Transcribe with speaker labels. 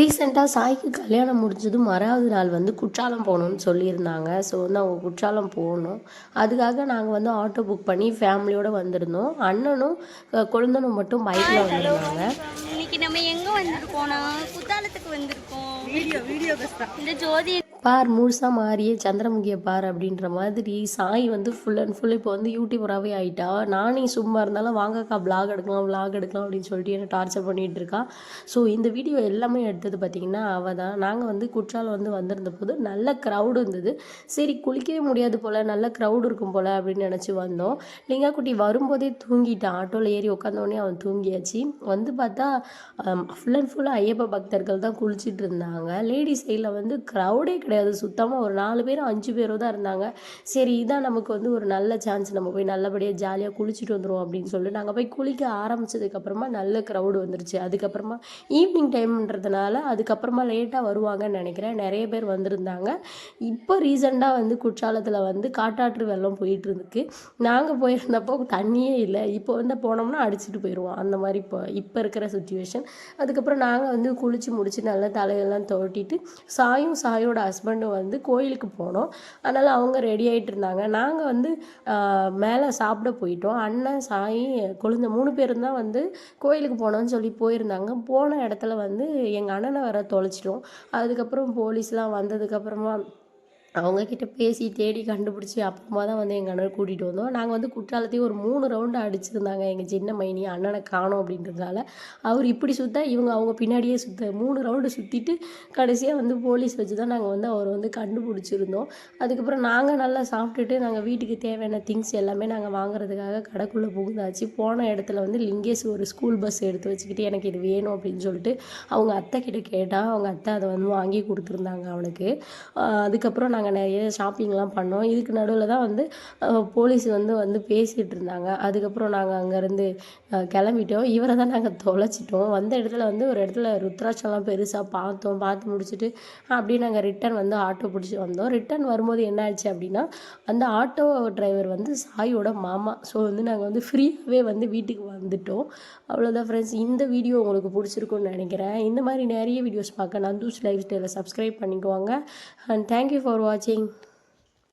Speaker 1: ரீசெண்டாக சாய்க்கு கல்யாணம் முடிஞ்சதும் மறாவது நாள் வந்து குற்றாலம் போகணும்னு சொல்லியிருந்தாங்க. ஸோ வந்து அவங்க குற்றாலம் போகணும். அதுக்காக நாங்கள் வந்து ஆட்டோ புக் பண்ணி ஃபேமிலியோடு வந்திருந்தோம். அண்ணனும் கொழுந்தனும் மட்டும் பைக்கில் வந்திருந்தாங்க.
Speaker 2: இன்னைக்கு நம்ம எங்க வந்திருக்கோம்னா குத்தாலத்துக்கு வந்திருக்கோம். வீடியோ வீடியோ இந்த ஜோதி
Speaker 1: பார் முழுசாக மாறியே சந்திரமுகியை பார் அப்படின்ற மாதிரி சாய் வந்து ஃபுல் அண்ட் ஃபுல் இப்போ வந்து யூடியூபராகவே ஆயிட்டா. நானே சும்மா இருந்தாலும் வாங்கக்கா vlog எடுக்கலாம் vlog எடுக்கலாம் அப்படின்னு சொல்லிட்டு என்ன டார்ச்சர் பண்ணிகிட்டு இருக்கா. ஸோ இந்த வீடியோ எல்லாமே எடுத்தது பார்த்திங்கன்னா அவள் தான். நாங்கள் வந்து குற்றாலம் வந்து வந்திருந்த போது நல்ல க்ரௌடு இருந்தது. சரி குளிக்கவே முடியாது போல் நல்ல க்ரௌடு இருக்கும் போல் அப்படின்னு நினச்சி வந்தோம். லிங்காக்குட்டி வரும்போதே தூங்கிட்டான் ஆட்டோவில் ஏறி உட்காந்தோடனே அவன் தூங்கியாச்சு. வந்து பார்த்தா ஃபுல் அண்ட் ஃபுல்லாக ஐயப்ப பக்தர்கள் தான் குளிச்சிட்டு இருந்தாங்க. லேடிஸ் சைடில் வந்து க்ரௌடே கிடையாது. கிடையாது. சுத்தமாக ஒரு நாலு பேரும் அஞ்சு பேரோ தான் இருந்தாங்க. சரி இதான் நமக்கு வந்து ஒரு நல்ல சான்ஸ் நம்ம போய் நல்லபடியாக ஜாலியாக குளிச்சுட்டு வந்துடுவோம் அப்படின்னு சொல்லிட்டு நாங்கள் போய் குளிக்க ஆரம்பிச்சதுக்கப்புறமா நல்ல க்ரௌடு வந்துருச்சு. அதுக்கப்புறமா ஈவினிங் டைம்ன்றதுனால அதுக்கப்புறமா லேட்டாக வருவாங்கன்னு நினைக்கிறேன். நிறைய பேர் வந்திருந்தாங்க. இப்போ ரீசெண்டாக வந்து குற்றாலத்தில் வந்து காட்டாற்று வெள்ளம் போயிட்டு இருந்துக்கு நாங்கள் போயிருந்தப்போ தண்ணியே இல்லை. இப்போ வந்து போனோம்னா அடிச்சுட்டு போயிடுவோம் அந்த மாதிரி இப்போ இப்போ இருக்கிற சுச்சுவேஷன் அதுக்கப்புறம் நாங்கள் வந்து குளித்து முடிச்சு நல்லா தலையெல்லாம் தோட்டிட்டு சாயும் சாயோட ஹஸ்பண்டும் வந்து கோயிலுக்கு போனோம். அதனால் அவங்க ரெடி ஆகிட்டு இருந்தாங்க. நாங்கள் வந்து மேலே சாப்பிட போயிட்டோம். அண்ணன் சாய் கொழுந்த மூணு பேரும் தான் வந்து கோயிலுக்கு போனோம்னு சொல்லி போயிருந்தாங்க. போன இடத்துல வந்து எங்கள் அண்ணனை வர தொலைச்சிட்டோம். அதுக்கப்புறம் போலீஸ்லாம் வந்ததுக்கப்புறமா அவங்கக்கிட்ட பேசி தேடி கண்டுபிடிச்சி அப்புறமா தான் வந்து எங்கள் அண்ணனை கூட்டிகிட்டு வந்தோம். நாங்கள் வந்து குற்றாலத்தையும் ஒரு மூணு ரவுண்டு அடிச்சிருந்தாங்க. எங்கள் சின்ன மைனி அண்ணனை காணோம் அப்படின்றதுனால அவர் இப்படி சுத்த இவங்க அவங்க பின்னாடியே சுத்த மூணு ரவுண்டு சுற்றிட்டு கடைசியாக வந்து போலீஸ் வச்சு தான் நாங்கள் வந்து அவரை வந்து கண்டுபிடிச்சிருந்தோம். அதுக்கப்புறம் நாங்கள் நல்லா சாப்பிட்டுட்டு நாங்கள் வீட்டுக்கு தேவையான திங்ஸ் எல்லாமே நாங்கள் வாங்குறதுக்காக கடைக்குள்ளே புகுந்தாச்சு. போன இடத்துல வந்து லிங்கேஷ் ஒரு ஸ்கூல் பஸ் எடுத்து வச்சுக்கிட்டு எனக்கு இது வேணும் அப்படின்னு சொல்லிட்டு அவங்க அத்தை கிட்ட கேட்டால் அவங்க அத்தை அதை வந்து வாங்கி கொடுத்துருந்தாங்க அவனுக்கு. அதுக்கப்புறம் நான் நாங்கள் நிறைய ஷாப்பிங்லாம் பண்ணோம். இதுக்கு நடுவில் தான் வந்து போலீஸ் வந்து வந்து பேசிகிட்டு இருந்தாங்க. அதுக்கப்புறம் நாங்கள் அங்கேருந்து கிளம்பிட்டோம். இவரை தான் நாங்கள் தொலைச்சிட்டோம். வந்த இடத்துல வந்து ஒரு இடத்துல ருத்ராட்சம்லாம் பெருசாக பார்த்தோம். பார்த்து முடிச்சுட்டு அப்படியே நாங்கள் ரிட்டர்ன் வந்து ஆட்டோ பிடிச்சி வந்தோம். ரிட்டர்ன் வரும்போது என்ன ஆச்சு அப்படின்னா அந்த ஆட்டோ டிரைவர் வந்து சாயோட மாமா. ஸோ வந்து நாங்கள் வந்து ஃப்ரீயாகவே வந்து வீட்டுக்கு வந்துட்டோம். அவ்வளோதான் ஃப்ரெண்ட்ஸ் இந்த வீடியோ உங்களுக்கு பிடிச்சிருக்குன்னு நினைக்கிறேன். இந்த மாதிரி நிறைய வீடியோஸ் பார்க்க நந்தூஸ் லைஃப் ஸ்டைலை சப்ஸ்கிரைப் பண்ணிக்குவாங்க அண்ட் தேங்க்யூ ஃபார் 铂金